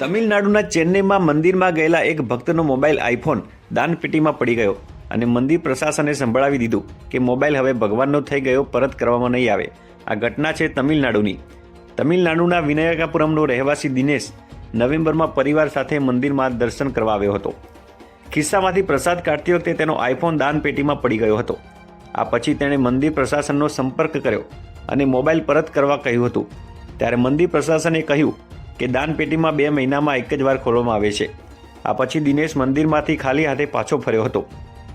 તમિલનાડુના ચેન્નઈમાં મંદિરમાં ગયેલા એક ભક્તનો મોબાઈલ આઈફોન દાનપેટીમાં પડી ગયો અને મંદિર પ્રશાસને સંભળાવી દીધું કે મોબાઈલ હવે ભગવાનનો થઈ ગયો, પરત કરવામાં નહીં આવે. આ ઘટના છે તમિલનાડુની. તમિલનાડુના વિનાયકાપુરમનો રહેવાસી દિનેશ નવેમ્બરમાં પરિવાર સાથે મંદિરમાં દર્શન કરવા આવ્યો હતો. ખિસ્સામાંથી પ્રસાદ કાઢતી વખતે તેનો આઈફોન દાનપેટીમાં પડી ગયો હતો. આ પછી તેણે મંદિર પ્રશાસનનો સંપર્ક કર્યો અને મોબાઈલ પરત કરવા કહ્યું હતું. ત્યારે મંદિર પ્રશાસને કહ્યું કે દાનપેટીમાં બે મહિનામાં એક જ વાર ખોલવામાં આવે છે. આ પછી દિનેશ મંદિરમાંથી ખાલી હાથે પાછો ફર્યો હતો.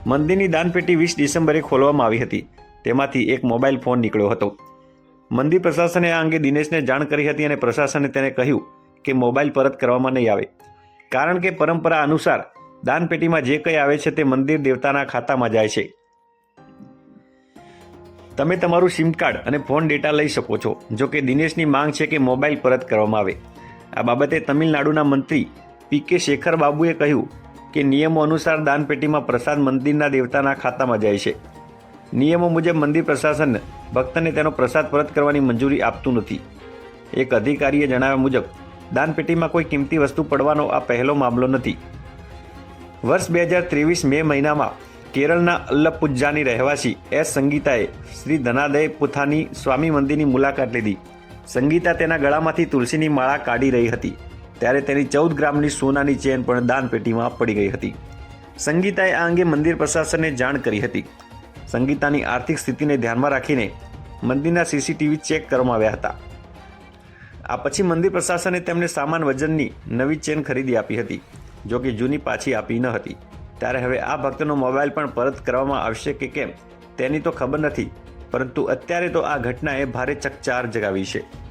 મંદિરની દાનપેટી વીસ ડિસેમ્બરે ખોલવામાં આવી હતી. તેમાંથી એક મોબાઈલ ફોન નીકળ્યો હતો. મંદિર પ્રશાસને આ અંગે દિનેશને જાણ કરી હતી અને પ્રશાસને તેને કહ્યું કે મોબાઈલ પરત કરવામાં નહીં આવે. કારણ કે પરંપરા અનુસાર દાનપેટીમાં જે કંઈ આવે છે તે મંદિર દેવતાના ખાતામાં જાય છે. તમે તમારું સિમ કાર્ડ અને ફોન ડેટા લઈ શકો છો જો કે દિનેશની માંગ છે કે મોબાઈલ પરત કરવામાં આવે. આ બાબતે તમિલનાડુના મંત્રી પી કે શેખર બાબુએ કહ્યું કે નિયમો અનુસાર દાનપેટીમાં પ્રસાદ મંદિરના દેવતાના ખાતામાં જાય છે. નિયમો મુજબ મંદિર પ્રશાસન ભક્તને તેનો પ્રસાદ પરત કરવાની મંજૂરી આપતું નથી. એક અધિકારીએ જણાવ્યા મુજબ, દાનપેટીમાં કોઈ કિંમતી વસ્તુ પડવાનો આ પહેલો મામલો નથી. વર્ષ બે હજાર ત્રેવીસ મે મહિનામાં કેરળના અલ્લપુજાની રહેવાસી એસ સંગીતાએ શ્રી ધનાદય પુથાની સ્વામી મંદિરની મુલાકાત લીધી. સંગીતા તેના ગળામાંથી તુલસીની માળા કાઢી રહી હતી. ત્યારે તેની ચૌદ ગ્રામની સોનાની ચેન પણ દાનપેટીમાં પડી ગઈ હતી. સંગીતાએ આ અંગે મંદિર પ્રશાસનને જાણ કરી હતી. સંગીતાની આર્થિક સ્થિતિને ધ્યાનમાં રાખીને મંદિરના સીસીટીવી ચેક કરવામાં આવ્યા હતા. આ પછી મંદિર પ્રશાસને તેમને સામાન વજનની નવી ચેન ખરીદી આપી હતી, જો કે જૂની પાછી આપી ન હતી. ત્યારે હવે આ ભક્તનો મોબાઈલ પણ પરત કરવામાં આવશે કે કેમ, તેની તો ખબર નથી. પરંતુ અત્યારે તો આ ઘટનાએ ભારે ચકચાર જગાવી છે.